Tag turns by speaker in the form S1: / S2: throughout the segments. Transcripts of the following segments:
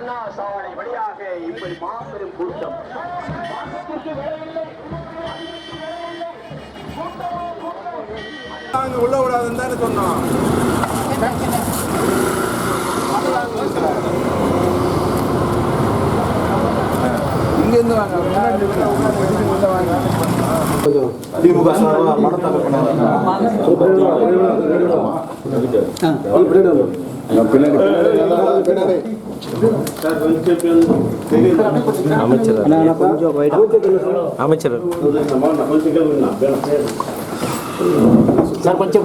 S1: அண்ணா சாலை வழியாக இப்படி மாபெரும் கூட்டம்.
S2: உள்ள விடாதுன்னு தானே சொன்னோம் இங்கேருந்து வாங்க.
S3: திமுக சார்பாக மனத்தாக்க
S4: அமைச்சர்
S5: சார் கொஞ்சம்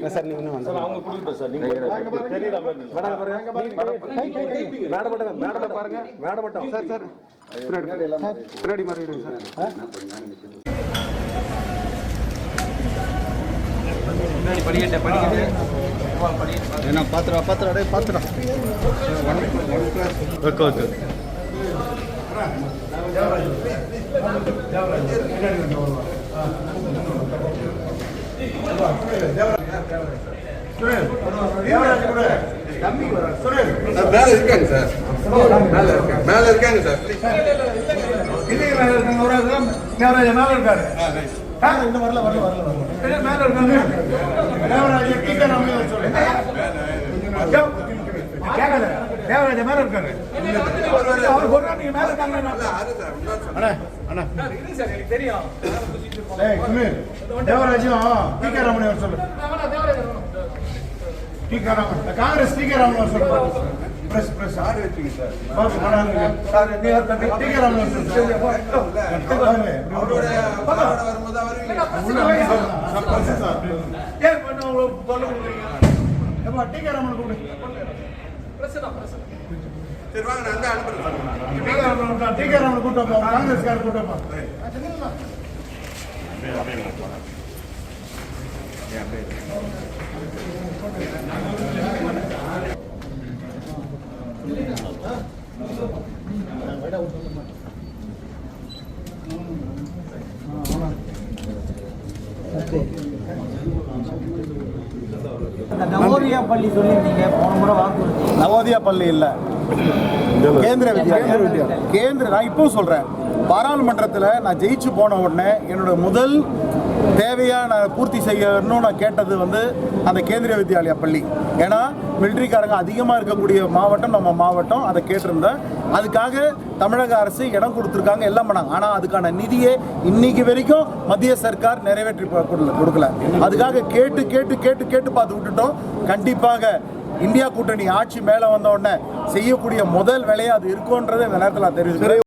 S3: இது பண்ணிக்கணும்
S5: கொஞ்சம் இறக்கணும் திருமல் கொஞ்சம் போயிடுவோம் கொஞ்சம் போயிடுவோம்
S3: போயிடலாங்க போயிடலாங்க மேடம் பாருங்க. மேடம் மட்டும் சார் சார். பின்னாடி மாறிடுங்க சார்
S2: என்ன பாத்துடா பாத்துடா டேய் பாத்துடா ஓகே ஓகே மேல இருக்காங்க சார் மேல இருக்காங்க சார்
S6: இல்லைங்க மேல இருக்காங்க ஒரு ஆள் தேவராஜா மேல இருக்காரு ஆ, இன்னும் வரல வரல வரல வரல இல்ல, மேல இருக்காங்க தேவராஜா கீழே நம்ம சொல்லுங்க கேட்காத தேவராஜா மேல இருக்காரு அவர் ஒரு நாள் நீங்க மேல இருக்காங்க அண்ணா. ஏய் சுமீர் தேவராஜும் டி கே ராமன் அவர் சொல்லு T K Raman Congress T K Raman அவர் சொல்லு. பிரஸ் பிரஸ் ஆறு வச்சுங்க சார். பாத்து பண்ணாங்க சார் நீ டி கே ராமன் அவரோட
S2: வரும்போது
S6: ஏன் டி கே ராமன் கூப்பிடு.
S2: சரி வாங்க நான் அங்கே அனுப்புறேன்.
S6: T K Raman T K Raman கூட்டப்பா காங்கிரஸ்கார கூட்டப்பா
S5: நவோதயா பள்ளி சொல்லியிருந்தீங்க போன முறை வாக்குறுதி.
S6: நவோதயா பள்ளி இல்ல. கேந்திர வித்யாலயா கேந்திர நான் இப்போ சொல்றேன். பாராளுமன்றத்தில் நான் ஜெயிச்சு போன உடனே என்னோட முதல் தேவையாக நான் பூர்த்தி செய்யணும்னு நான் கேட்டது வந்து அந்த கேந்திரிய வித்யாலயா பள்ளி. ஏன்னா மிலிட்ரிக்காரங்க அதிகமாக இருக்கக்கூடிய மாவட்டம் நம்ம மாவட்டம் அதை கேட்டிருந்தேன். அதுக்காக தமிழக அரசு இடம் கொடுத்துருக்காங்க எல்லாம் பண்ணாங்க. ஆனால் அதுக்கான நிதியை இன்னைக்கு வரைக்கும் மத்திய சர்க்கார் நிறைவேற்றி கொடுக்கல கொடுக்கல. அதுக்காக கேட்டு கேட்டு கேட்டு கேட்டு பார்த்து விட்டுட்டோம். கண்டிப்பாக இந்தியா கூட்டணி ஆட்சி மேலே வந்த உடனே செய்யக்கூடிய முதல் வேலையாக அது இருக்கும்ன்றதை இந்த நேரத்தில் நான் தெரிவிக்கிறேன்.